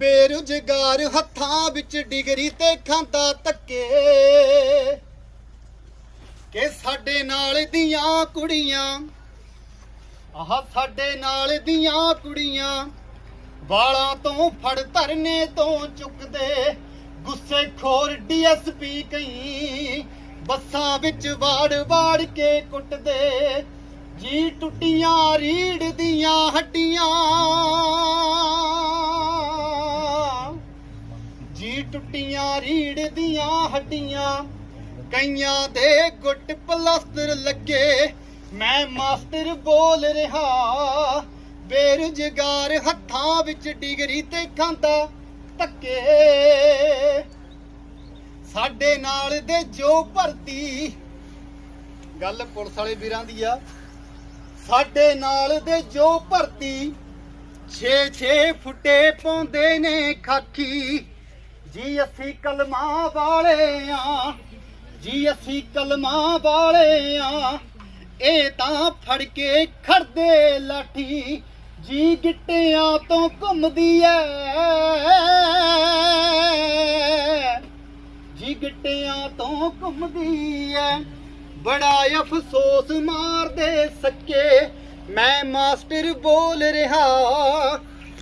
ਬੇਰੁਜ਼ਗਾਰ ਹੱਥਾਂ ਵਿੱਚ ਡਿਗਰੀ ਤੇ ਖਾਂਦਾ ਧੱਕੇ। ਕਿ ਸਾਡੇ ਨਾਲ ਦੀਆਂ ਕੁੜੀਆਂ, ਆਹ ਸਾਡੇ ਨਾਲ ਦੀਆਂ ਕੁੜੀਆਂ ਵਾਲਾਂ ਤੋਂ ਫੜ ਧਰਨੇ ਤੋਂ ਚੁੱਕਦੇ। ਗੁੱਸੇ ਖੋਰ ਡੀਐਸਪੀ ਕਈ ਬੱਸਾਂ ਵਿੱਚ ਵਾੜ ਵਾੜ ਕੇ ਕੁੱਟਦੇ। ਜੀ ਟੁੱਟੀਆਂ ਰੀੜ ਦੀਆਂ ਹੱਡੀਆਂ ਟੁੱਟੀਆਂ, ਰੀੜ ਦੀਆਂ ਹੱਡੀਆਂ। ਕਈਆਂ ਦੇ ਗੁੱਟ ਪਲਸਤਰ ਲੱਗੇ। ਮੈਂ ਮਾਸਟਰ ਬੋਲ ਰਿਹਾ, ਬੇਰੁਜ਼ਗਾਰ ਹੱਥਾਂ ਵਿੱਚ ਡਿਗਰੀ ਤੇ ਖਾਂਦਾ ਧੱਕੇ। ਸਾਡੇ ਨਾਲ ਦੇ ਜੋ ਭਰਤੀ, ਗੱਲ ਪੁਲਿਸ ਵਾਲੇ ਵੀਰਾਂ ਦੀ ਆ। ਸਾਡੇ ਨਾਲ ਦੇ ਜੋ ਭਰਤੀ 6-6 ਫੁੱਟੇ ਪਾਉਂਦੇ ਨੇ ਖਾਕੀ। ਜੀ ਅਸੀਂ ਕਲਮਾਂ ਵਾਲੇ ਆ ਜੀ ਅਸੀਂ ਕਲਮਾਂ ਵਾਲੇ ਆ ਇਹ ਤਾਂ ਫੜ ਕੇ ਖੜਦੇ ਲਾਠੀ, ਜੀ ਗਿੱਟਿਆਂ ਤੋਂ ਘੁੰਮਦੀ ਐ। ਜੀ ਗਿੱਟਿਆਂ ਤੋਂ ਘੁੰਮਦੀ ਐ। ਬੜਾ ਅਫਸੋਸ ਮਾਰਦੇ ਸੱਕੇ ਮੈਂ ਮਾਸਟਰ ਬੋਲ ਰਿਹਾ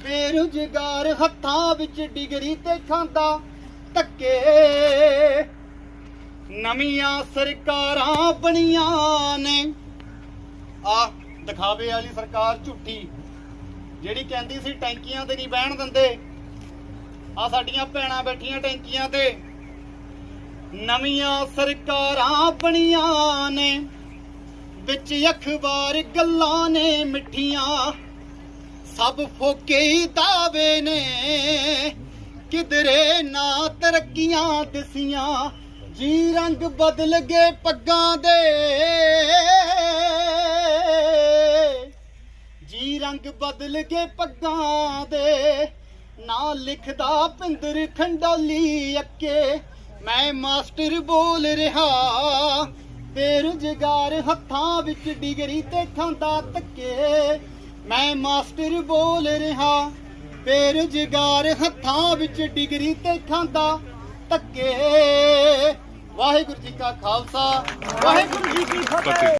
ਬੇਰੁਜ਼ਗਾਰ ਹੱਥਾਂ ਵਿੱਚ ਡਿਗਰੀ ਤੇ ਖਾਂਦਾ ਧੱਕੇ। ਨਵੀਆਂ ਸਰਕਾਰਾਂ ਬਣੀਆਂ ਨੇ। ਆ ਦਿਖਾਵੇ ਵਾਲੀ ਸਰਕਾਰ ਝੂਠੀ, ਜਿਹੜੀ ਕਹਿੰਦੀ ਸੀ ਟੈਂਕੀਆਂ ਤੇ ਨਹੀਂ ਬਹਿਣ ਦਿੰਦੇ। ਆ ਸਾਡੀਆਂ ਭੈਣਾਂ ਬੈਠੀਆਂ ਟੈਂਕੀਆਂ ਤੇ। ਨਵੀਆਂ ਸਰਕਾਰਾਂ ਬਣੀਆਂ ਨੇ। ਵਿੱਚ ਅਖਬਾਰ ਗੱਲਾਂ ਨੇ ਮਿੱਠੀਆਂ। ਸਭ ਫੋਕੇ ਹੀ ਦਾਵੇ ਨੇ। ਕਿਧਰੇ ਨਾ ਤਰੱਕੀਆਂ ਦਿਸੀਆਂ, ਜੀ ਰੰਗ ਬਦਲ ਗਏ ਪੱਗਾਂ ਦੇ। ਜੀ ਰੰਗ ਬਦਲ ਗਏ ਪੱਗਾਂ ਦੇ। ਨਾ ਲਿਖਦਾ ਪਿੰਦਰ ਖੰਡਾਲੀ ਅੱਕੇ। ਮੈਂ ਮਾਸਟਰ ਬੋਲ ਰਿਹਾ ਬੇਰੁਜ਼ਗਾਰ ਹੱਥਾਂ ਵਿੱਚ ਡਿਗਰੀ ਤੇ ਖਾਂਦਾ ਧੱਕੇ। ਮੈਂ ਮਾਸਟਰ ਬੋਲ ਰਿਹਾ। ਬੇਰੁਜ਼ਗਾਰ ਹੱਥਾਂ ਵਿੱਚ ਡਿਗਰੀ ਤੇ ਖਾਂਦਾ। ਧੱਕੇ। ਵਾਹਿਗੁਰੂ ਜੀ ਕਾ ਖਾਲਸਾ। ਵਾਹਿਗੁਰੂ ਜੀ ਕੀ ਫਤਿਹ।